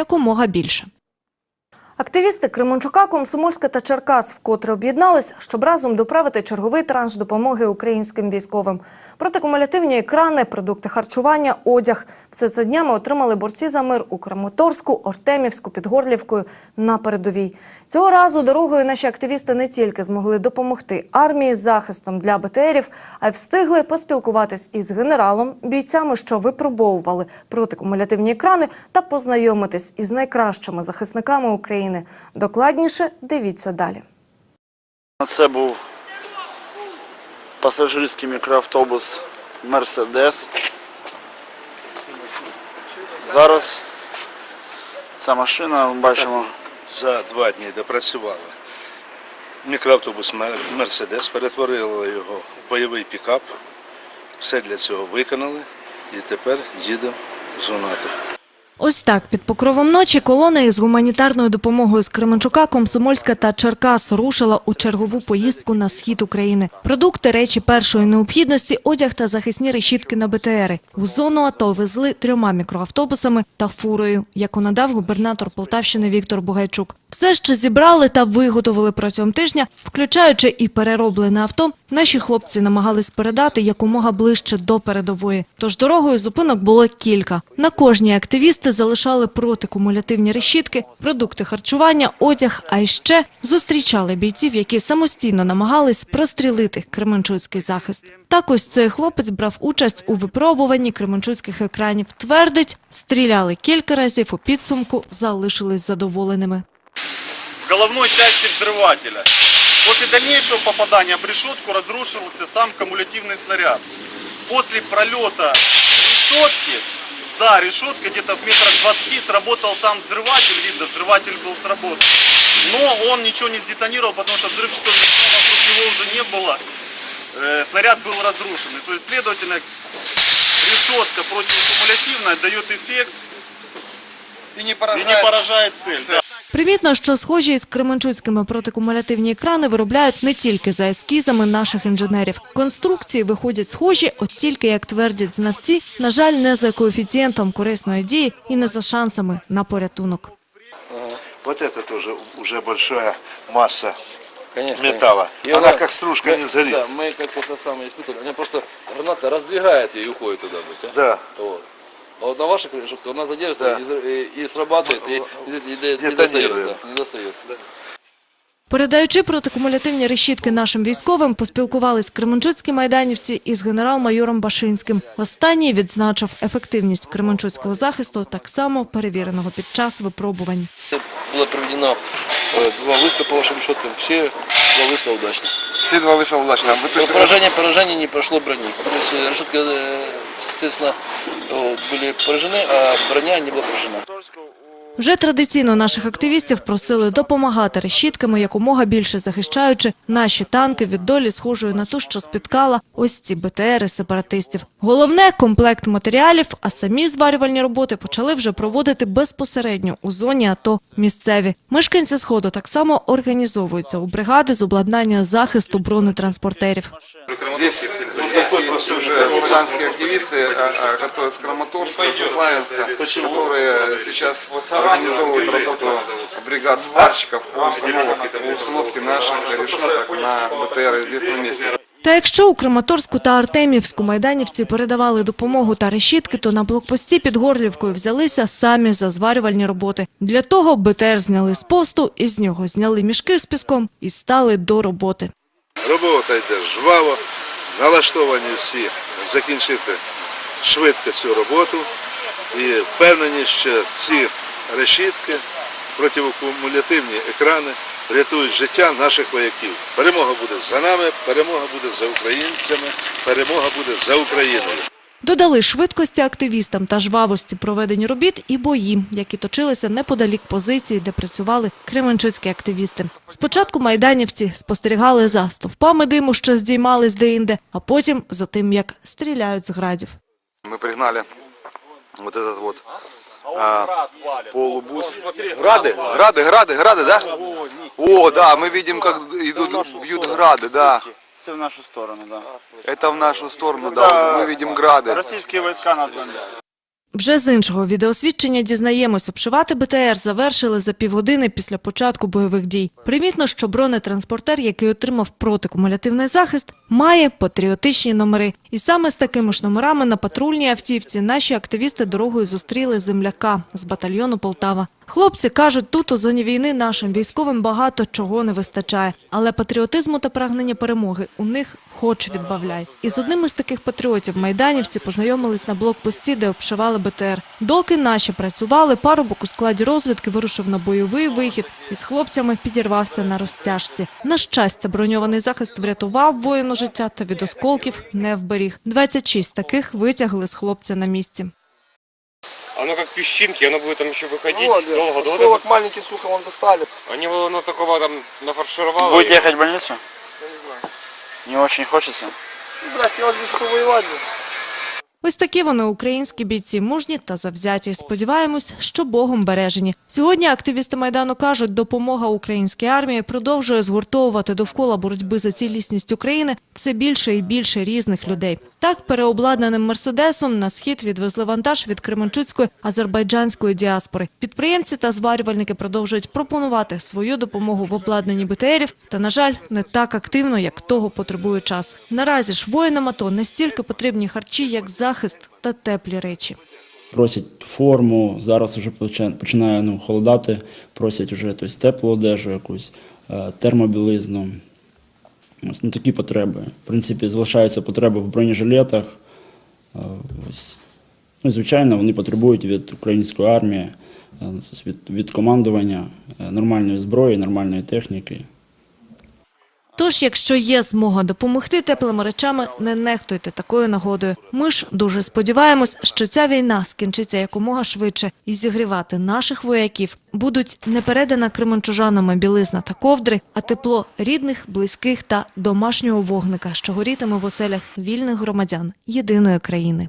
якомога більше. Активісти Кременчука, Комсомольська та Черкас вкотре об'єднались, щоб разом доправити черговий транш допомоги українським військовим. Протикумулятивні екрани, продукти харчування, одяг. Все це днями отримали борці за мир у Краматорську, Артемівську, під Горлівкою на передовій. Цього разу дорогою наші активісти не тільки змогли допомогти армії з захистом для БТРів, а й встигли поспілкуватись із генералом, бійцями, що випробовували протикумулятивні екрани, та познайомитись із найкращими захисниками України. Докладніше дивіться далі. Це був пасажирський мікроавтобус Мерседес. Зараз ця машина, ми бачимо, за два дні допрацювали. Мікроавтобус Мерседес перетворили його в бойовий пікап. Все для цього виконали і тепер їдемо АТО. Ось так під покровом ночі колона із гуманітарною допомогою з Кременчука, Комсомольська та Черкас рушила у чергову поїздку на схід України. Продукти, речі першої необхідності, одяг та захисні решітки на БТРи. У зону АТО везли трьома мікроавтобусами та фурою, яку надав губернатор Полтавщини Віктор Бугайчук. Все, що зібрали та виготовили протягом тижня, включаючи і перероблене авто, наші хлопці намагались передати якомога ближче до передової. Тож дорогою зупинок було кілька. На кожній активісти залишали протикумулятивні решітки, продукти харчування, одяг, а іще зустрічали бійців, які самостійно намагались прострілити Кременчуцький захист. Так ось цей хлопець брав участь у випробуванні кременчуцьких екранів. Твердить, стріляли кілька разів у підсумку, залишились задоволеними. в головной части взрывателя. После дальнейшего попадания в решетку разрушился сам кумулятивный снаряд. После пролета решетки, за решеткой где-то в метрах 20 сработал сам взрыватель, видно, взрыватель был сработан. Но он ничего не сдетонировал, потому что взрывчатого вещества вокруг него уже не было. Э, снаряд был разрушен. И, то есть, следовательно, решетка противокумулятивная дает эффект и не поражает, цель. да. Примітно, що схожі із кременчуцькими протикумулятивні екрани виробляють не тільки за ескізами наших інженерів. Конструкції виходять схожі, от тільки, як твердять знавці, на жаль, не за коефіцієнтом корисної дії і не за шансами на порятунок. Вот это тоже уже большая масса Конечно. металла. конечно. Она как стружка мы- не сгорит. Да, мы как это самое испытывали. Она просто граната раздвигает ее и уходит туда. быть, а? Да. Вот. А вот на вашей решетке она задержится и, взрыв- и- и срабатывает, и, и- и- и- не, достает, Детонирует. да, не достает. Передаючи протикумулятивні решітки нашим військовим, поспілкувались кременчуцькі майданівці із генерал-майором Башинським. Останній відзначив ефективність кременчуцького захисту, так само перевіреного під час випробувань. Было проведено э, два выстрела по вашим решеткам. Все два выстрела удачно. Все два выстрела удачно. Вы, то Но есть, поражение, поражение не прошло брони. То есть э, решетки, э, соответственно, вот, были поражены, а броня не была поражена. Вже традиційно наших активістів просили допомагати решітками, якомога більше захищаючи наші танки від долі, схожої на ту, що спіткала ось ці БТРи сепаратистів. Головне – комплект матеріалів, а самі зварювальні роботи почали вже проводити безпосередньо у зоні АТО місцеві. Мешканці Сходу так само організовуються у бригади з обладнання захисту бронетранспортерів. здесь, здесь есть уже славянские активисты, а, а, которые с Краматорска, со Славянска, которые сейчас организовывают работу бригад сварщиков по установке, по установке наших решеток на БТР известном месте. Та якщо у Краматорську та Артемівську майданівці передавали допомогу та решітки, то на блокпості під Горлівкою взялися самі за зварювальні роботи. Для того БТР зняли з посту, із нього зняли мішки з піском і стали до роботи. Робота йде жваво, налаштовані всі закінчити швидко цю роботу і впевнені, що ці решітки, противокумулятивні екрани рятують життя наших вояків. Перемога буде за нами, перемога буде за українцями, перемога буде за Україною. Додали швидкості активістам та жвавості проведення робіт і бої, які точилися неподалік позиції, де працювали кременчуцькі активісти. Спочатку майданівці спостерігали за стовпами диму, що здіймались деінде, а потім за тим, як стріляють з градів. Мы пригнали вот этот вот а, полубус. Грады, грады, грады, грады, да? О, да, мы видим, как идут, бьют грады, да. Це в нашу сторону, так. Это в нашу сторону, да, вот мы видим грады. Російські війська нас бомблять. Вже з іншого відеосвідчення дізнаємось, обшивати БТР завершили за півгодини після початку бойових дій. Примітно, що бронетранспортер, який отримав протикумулятивний захист, має патріотичні номери. І саме з такими ж номерами на патрульній автівці наші активісти дорогою зустріли земляка з батальйону Полтава. Хлопці кажуть, тут у зоні війни нашим військовим багато чого не вистачає, але патріотизму та прагнення перемоги у них хоч відбавляй. І з одним із таких патріотів майданівці познайомились на блокпості, де обшивали БТР. Доки наші працювали, парубок у складі розвідки вирушив на бойовий вихід і з хлопцями підірвався на розтяжці. На щастя, броньований захист врятував воїну життя та від осколків не вберіг. 26 таких витягли з хлопця на місці. Оно как песчинки, оно будет там еще выходить Вот, долго, осколок маленький, сухо вон достали. Они его ну, такого там нафаршировало. Будете и- ехать в больницу? Я не знаю. Не очень хочется. Ну, блядь, хотелось бы воювати. воевать. Ось такі вони українські бійці, мужні та завзяті. Сподіваємось, що Богом бережені. Сьогодні активісти Майдану кажуть, допомога українській армії продовжує згуртовувати довкола боротьби за цілісність України все більше і більше різних людей. Так, переобладнаним «Мерседесом» на схід відвезли вантаж від Кременчуцької азербайджанської діаспори. Підприємці та зварювальники продовжують пропонувати свою допомогу в обладнанні БТРів, та, на жаль, не так активно, як того потребує час. Наразі ж воїнам АТО не стільки потрібні харчі, як захист та теплі речі. Просять форму, зараз вже починає ну, холодати, просять вже тобто, теплу одежу якусь, е, термобілизну. Ось ну, такі потреби. В принципі, залишаються потреби в бронежилетах. Е, Ось. Ну, звичайно, вони потребують від української армії, е, тобто від, від командування нормальної зброї, нормальної техніки. Тож, якщо є змога допомогти теплими речами, не нехтуйте такою нагодою. Ми ж дуже сподіваємось, що ця війна скінчиться якомога швидше і зігрівати наших вояків будуть не передана кременчужанами білизна та ковдри, а тепло рідних, близьких та домашнього вогника, що горітиме в оселях вільних громадян єдиної країни.